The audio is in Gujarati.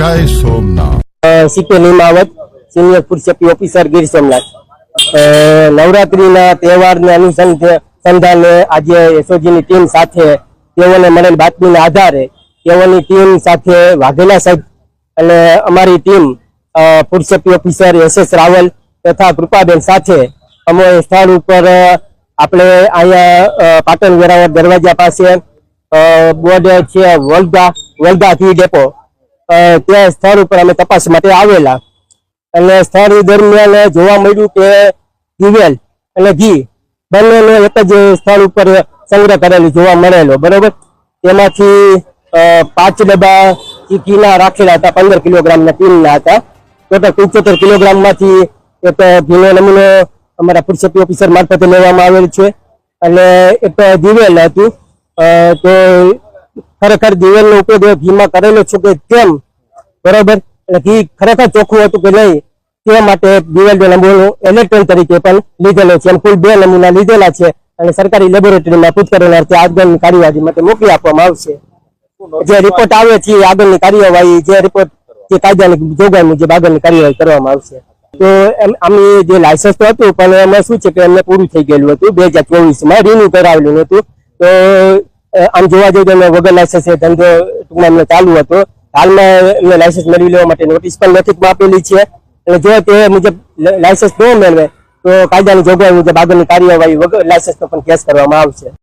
જય Somnath. CK Nimavat, senior food officer Gir Somnath. નવરાત્રીના તહેવારને અનુસંધાને આજે એસઓજીની ટીમ સાથે તેઓને મળેલ બાતમીના આધારે તેઓની ટીમ સાથે વાઘેલા સાહેબ અને અમારી team food officer S S Raval તથા કૃપાબેન સાથે અમે સ્થળ ઉપર આપણે અહીંયા પાટણ વેરાવળ દરવાજા પાસે બોર્ડ છે વલગા વલગા થી ડેપો. ત્યાં સ્થળ ઉપર અમે તપાસ માટે આવેલા. અને સ્થળ દરમિયાન જોવા મળ્યું કે દિવેલ અને ઘી બંનેનો એક જ સ્થળ ઉપર સંગ્રહ કરેલું, જોવા મળેલો. બરોબર? તેમાંથી પાંચ ડબ્બા ઘીના રાખેલા હતા, પંદર કિલોગ્રામના ટીનના હતા. ટોટલ પંચોતેર કિલોગ્રામમાંથી એક ભીનો નમૂનો અમારા ફૂડ ઓફિસર મારફતે લેવામાં આવેલ છે. અને એક દિવેલ હતું. તો ખરેખર દિવેલનો ઉપયોગ ઘીમાં કરેલો છે કે કેમ? બરોબર? એટલે ઘી ખરેખર ચોખ્ખું હતું કે નહીં, તે માટે દિવેલ નમૂનો ઇલેક્ટ્રોન તરીકે પણ લીધેલો છે. કુલ બે નમૂના લીધેલા છે અને સરકારી લેબોરેટરીમાં પૂછપરછ અર્થે આગળની કાર્યવાહી માટે મોકલી આપવામાં આવશે. જે રિપોર્ટ આવે છે એ આગળની કાર્યવાહી, જે રિપોર્ટ જે કાયદાની જોગવાઈ મુજબ આગળની કાર્યવાહી કરવામાં આવશે. તો આમની જે લાયસન્સ તો હતું, પણ એમાં શું છે કે એમને પૂરું થઈ ગયેલું હતું. બે હજાર ચોવીસમાં રિન્યુ કરાવેલું હતું. તો આમ જોવા જઈએ તો વગર લાયસન્સ એ ધંધો ટૂંકમાં એમને ચાલુ હતો. હાલમાં એમને લાયસન્સ મેળવી લેવા માટે નોટિસ પણ લેખિતમાં આપેલી છે. અને જો તે મુજબ લાયસન્સ ન મેળવે, તો કાયદાની જોગવાઈ મુજબ આગળની કાર્યવાહી વગર લાયસન્સનો પણ કેસ કરવામાં આવશે.